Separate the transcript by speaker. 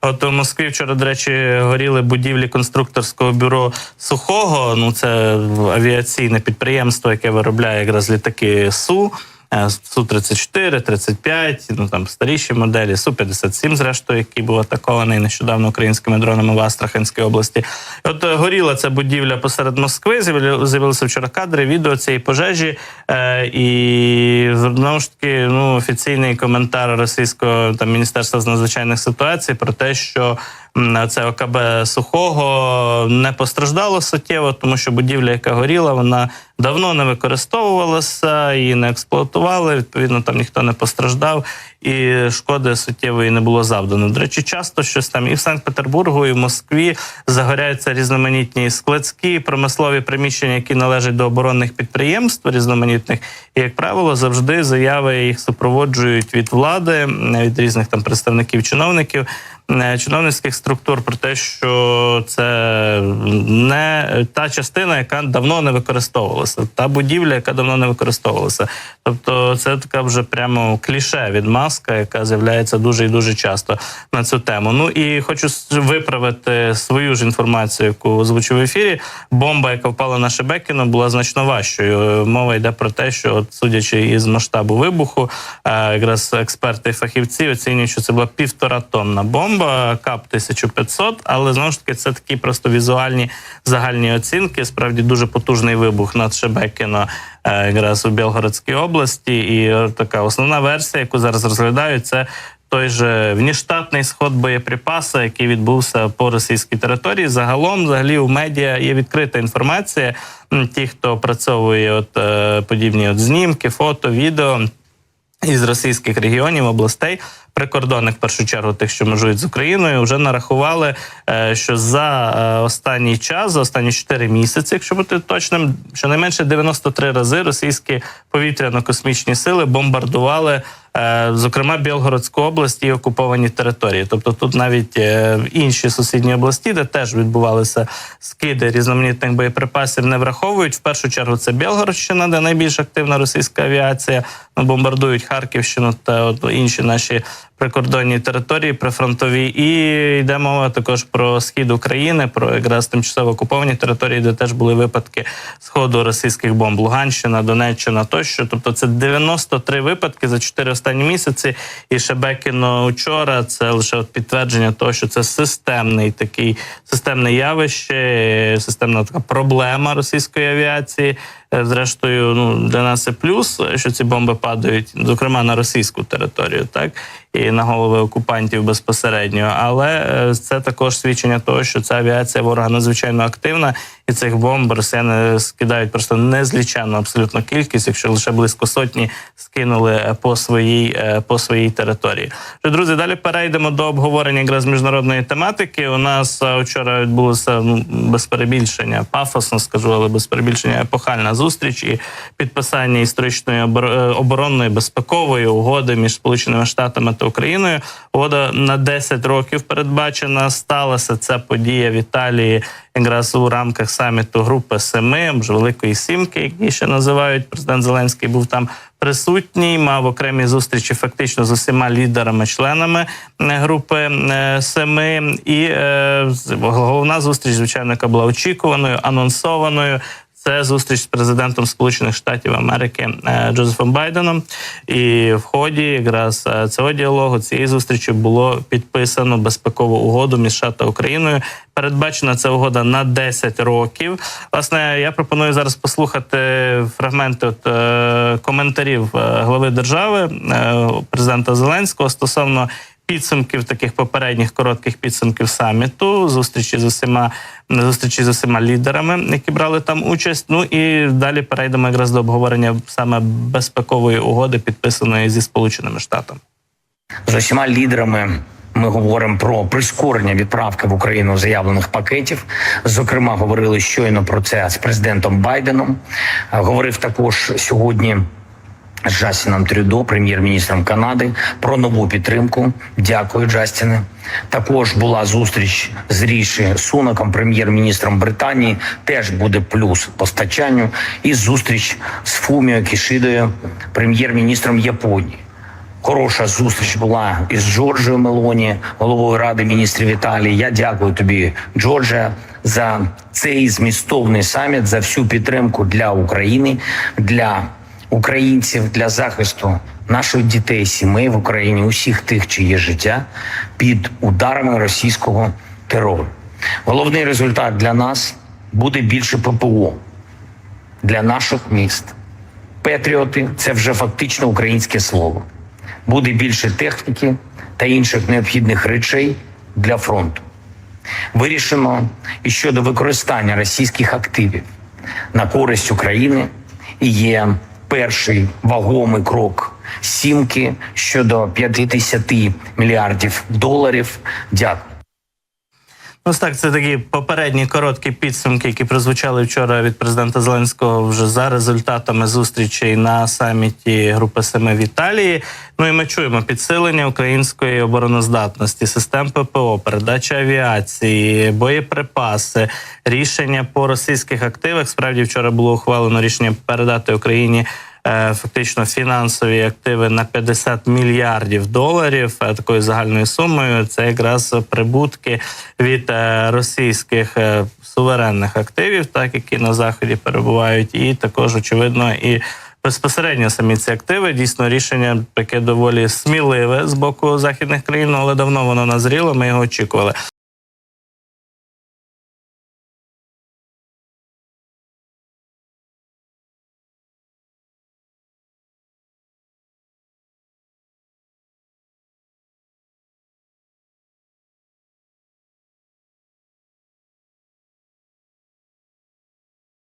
Speaker 1: От у Москві вчора, до речі, горіли будівлі конструкторського бюро сухого. Ну це авіаційне підприємство, яке виробляє якраз літаки Су. Е, су 34 35 ну там старіші моделі, су 57 зрештою, який був атакований нещодавно українськими дронами в Астраханській області. От е, горіла ця будівля посеред Москви. З'явилися вчора кадри, відео цієї пожежі. Е, і знову ж таки, ну офіційний коментар російського там міністерства з надзвичайних ситуацій про те, що це ОКБ сухого не постраждало суттєво, тому що будівля, яка горіла, вона давно не використовувалася, її не експлуатували. Відповідно, там ніхто не постраждав, і шкоди суттєвої не було завдано. До речі, часто щось там і в Санкт-Петербургу, і в Москві загоряються різноманітні складські промислові приміщення, які належать до оборонних підприємств різноманітних. І як правило, завжди заяви їх супроводжують від влади, від різних там представників чиновників. Е, Чиновницьких структур про те, що це не та частина, яка давно не використовувалася, та будівля, яка давно не використовувалася. Тобто, це така вже прямо кліше від маска, яка з'являється дуже і дуже часто на цю тему. Ну і хочу виправити свою ж інформацію, яку озвучив в ефірі. Бомба, яка впала на Шебекіно, була значно важчою. Мова йде про те, що, от, судячи із масштабу вибуху, е, якраз експерти і фахівці оцінюють, що це була півтора тонна бомба, кап 1500, але знову ж таки це такі просто візуальні загальні оцінки. Справді дуже потужний вибух над Шебекіно. е, Якраз у Білгородській області, і така основна версія, яку зараз розглядають, це той же внештатний сход боєприпаса, який відбувся по російській території. Загалом, взагалі, у медіа є відкрита інформація. Ті, хто опрацьовує от е, подібні от знімки, фото, відео із російських регіонів, областей, прикордонних в першу чергу, тих, що межують з Україною, вже нарахували, е, що за е, останній час, за останні 4 місяці, якщо бути точним, щонайменше 93 рази російські повітряно-космічні сили бомбардували. Е, Зокрема, Білгородську область і окуповані території, тобто тут навіть е, інші сусідні області, де теж відбувалися скиди різноманітних боєприпасів, не враховують. В першу чергу це Білгородщина, де найбільш активна російська авіація. Бомбардують Харківщину та от інші наші прикордонні території, прифронтові. І йде мова також про схід України, про якраз тимчасово окуповані території, де теж були випадки сходу російських бомб. Луганщина, Донеччина тощо. Тобто це 93 випадки за 4 останні місяці. І Шебекіно вчора це лише от підтвердження того, що це системний такий системне явище, системна така проблема російської авіації. Е, Зрештою, ну для нас це плюс, що ці бомби падають, зокрема на російську територію, так і на голови окупантів безпосередньо. Але е, це також свідчення того, що ця авіація ворога надзвичайно активна, і цих бомб росіяни скидають просто незліченну абсолютно кількість, якщо лише близько сотні скинули е, по своїй е, по своїй території. Що, друзі, далі перейдемо до обговорення якраз міжнародної тематики. У нас е, вчора відбулося ну без перебільшення, пафосно скажу, але без перебільшення епохальна зустріч і підписання історичної оборонної безпекової угоди між Сполученими Штатами та Україною. Угода на 10 років передбачена. Сталася ця подія в Італії якраз у рамках саміту Групи Семи, Великої Сімки, які ще називають. Президент Зеленський був там присутній, мав окремі зустрічі фактично з усіма лідерами-членами е, групи е, Семи. І е, головна зустріч, звичайно, яка була очікуваною, анонсованою. Це зустріч з президентом Сполучених Штатів Америки е, Джозефом Байденом. І в ході якраз е, цього діалогу цієї зустрічі було підписано безпекову угоду між США та Україною. Передбачена ця угода на 10 років. Власне, я пропоную зараз послухати фрагменти от, е, коментарів е, глави держави е, президента Зеленського стосовно підсумків таких попередніх коротких підсумків саміту, зустрічі з усіма зустрічі з усіма лідерами, які брали там участь. Ну і далі перейдемо якраз до обговорення саме безпекової угоди, підписаної зі Сполученими Штатами.
Speaker 2: з усіма лідерами. Ми говоримо про прискорення відправки в Україну заявлених пакетів. Зокрема, говорили щойно про це з президентом Байденом. Говорив також сьогодні з Джастіном Трюдо, прем'єр-міністром Канади, про нову підтримку. Дякую, Джастіне. Також була зустріч з Ріші Сунаком, прем'єр-міністром Британії. Теж буде плюс постачанню. І зустріч з Фуміо Кішидою, прем'єр-міністром Японії. Хороша зустріч була із Джорджією Мелоні, головою ради міністрів Італії. Я дякую тобі, Джорджія, за цей змістовний саміт, за всю підтримку для України, для українців, для захисту наших дітей, сімей в Україні, усіх тих, чиє життя під ударами російського терору. Головний результат для нас буде більше ППО для наших міст. Петріоти це вже фактично українське слово. Буде більше техніки та інших необхідних речей для фронту. Вирішено і щодо використання російських активів на користь України і є перший вагомий крок сімки щодо 50 мільярдів доларів. Дякую.
Speaker 1: Ось так, це такі попередні короткі підсумки, які прозвучали вчора від президента Зеленського вже за результатами зустрічей на саміті Групи Семи в Італії. Ну і ми чуємо підсилення української обороноздатності, систем ППО, передача авіації, боєприпаси, рішення по російських активах. Справді вчора було ухвалено рішення передати Україні. Е, Фактично фінансові активи на 50 мільярдів доларів е, такою загальною сумою. Це якраз прибутки від е, російських суверенних активів, так які на заході перебувають, і також очевидно і. Безпосередньо самі ці активи дійсно рішення таке доволі сміливе з боку західних країн, але давно воно назріло. Ми його очікували.